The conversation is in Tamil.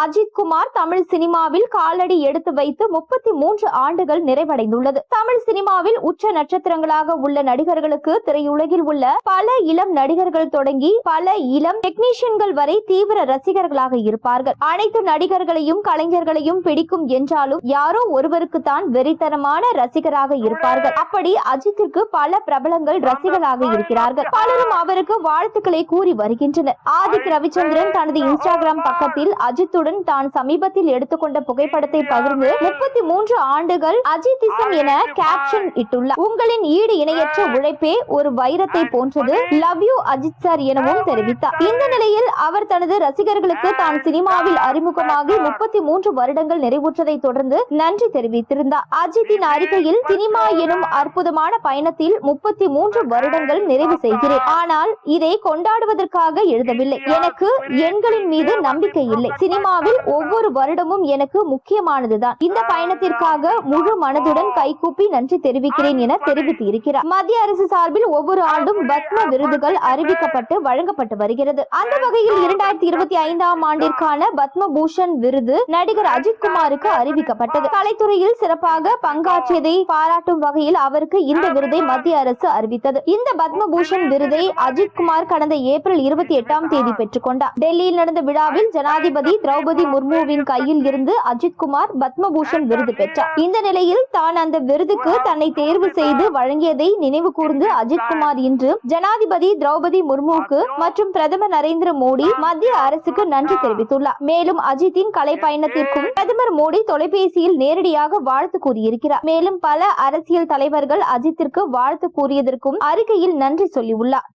அஜித் குமார் தமிழ் சினிமாவில் காலடி எடுத்து வைத்து முப்பத்தி மூன்று ஆண்டுகள் நிறைவடைந்துள்ளது. தமிழ் சினிமாவில் உச்ச நட்சத்திரங்களாக உள்ள நடிகர்களுக்கு திரையுலகில் உள்ள பல இளம் நடிகர்கள் தொடங்கி பல இளம் டெக்னீஷியன்கள் வரை தீவிர ரசிகர்களாக இருப்பார்கள். அனைத்து நடிகர்களையும் கலைஞர்களையும் பிடிக்கும் என்றாலும் யாரோ ஒருவருக்கு தான் வெறித்தனமான ரசிகராக இருப்பார்கள். அப்படி அஜித்திற்கு பல பிரபலங்கள் ரசிகர்களாக இருக்கிறார்கள். பலரும் அவருக்கு வாழ்த்துக்களை கூறி வருகின்றனர். ஆதிக் ரவிச்சந்திரன் தனது இன்ஸ்டாகிராம் பக்கத்தில் அஜித் அஜித்துடன் தான் சமீபத்தில் எடுத்துக்கொண்ட புகைப்படத்தை பகிர்ந்து முப்பத்தி மூன்று ஆண்டுகள் அஜித்திசம் என கேப்ஷன் இட்டுள்ளார். உங்களின் ஈடு இணையற்ற உழைப்பே ஒரு வைரத்தை போன்றது. லவ் யூ அஜித் சார் எனவும் தெரிவித்தார். இந்த நிலையில் அவர் தனது ரசிகர்களுக்கு தான் சினிமாவில் அறிமுகமாகி முப்பத்தி மூன்று வருடங்கள் நிறைவுற்றதை தொடர்ந்து நன்றி தெரிவித்திருந்தார். அஜித்தின் அறிக்கையில் சினிமா எனும் அற்புதமான பயணத்தில் முப்பத்தி மூன்று வருடங்கள் நிறைவு செய்கிறேன். ஆனால் இதை கொண்டாடுவதற்காக எழுதவில்லை. எனக்கு எண்களின் மீது நம்பிக்கை இல்லை. சினிமா சினிமாவில் ஒவ்வொரு வருடமும் எனக்கு முக்கியமானதுதான். இந்த பயணத்திற்காக முழு மனதுடன் கைகூப்பி நன்றி தெரிவிக்கிறேன் என தெரிவித்து இருக்கிறார் மத்திய அரசு சார்பில் ஒவ்வொரு ஆண்டும் பத்ம விருதுகள் அறிவிக்கப்பட்டு வழங்கப்பட்டு வருகிறது. அந்த வகையில் இரண்டாயிரத்தி இருபத்தி ஐந்தாம் ஆண்டிற்கான பத்ம பூஷன் விருது நடிகர் அஜித் குமாருக்கு அறிவிக்கப்பட்டது. கலைத்துறையில் சிறப்பாக பங்காற்றியதை பாராட்டும் வகையில் அவருக்கு இந்த விருதை மத்திய அரசு அறிவித்தது. இந்த பத்ம பூஷன் விருதை அஜித் குமார் கடந்த ஏப்ரல் இருபத்தி எட்டாம் தேதி பெற்றுக் கொண்டார் டெல்லியில் நடந்த விழாவில் ஜனாதிபதி திரௌ திரௌபதி முர்முவின் கையில் இருந்து அஜித்குமார் பத்மபூஷன் விருது பெற்றார். இந்த நிலையில் தான் அந்த விருதுக்கு தன்னை தேர்வு செய்து வழங்கியதை நினைவு கூர்ந்து அஜித்குமார் இன்று ஜனாதிபதி திரௌபதி முர்முவுக்கு மற்றும் பிரதமர் நரேந்திர மோடி மத்திய அரசுக்கு நன்றி தெரிவித்துள்ளார். மேலும் அஜித்தின் கலை பயணத்திற்கும் பிரதமர் மோடி தொலைபேசியில் நேரடியாக வாழ்த்து கூறியிருக்கிறார். மேலும் பல அரசியல் தலைவர்கள் அஜித்திற்கு வாழ்த்து கூறியதற்கும் அறிக்கையில் நன்றி சொல்லியுள்ளார்.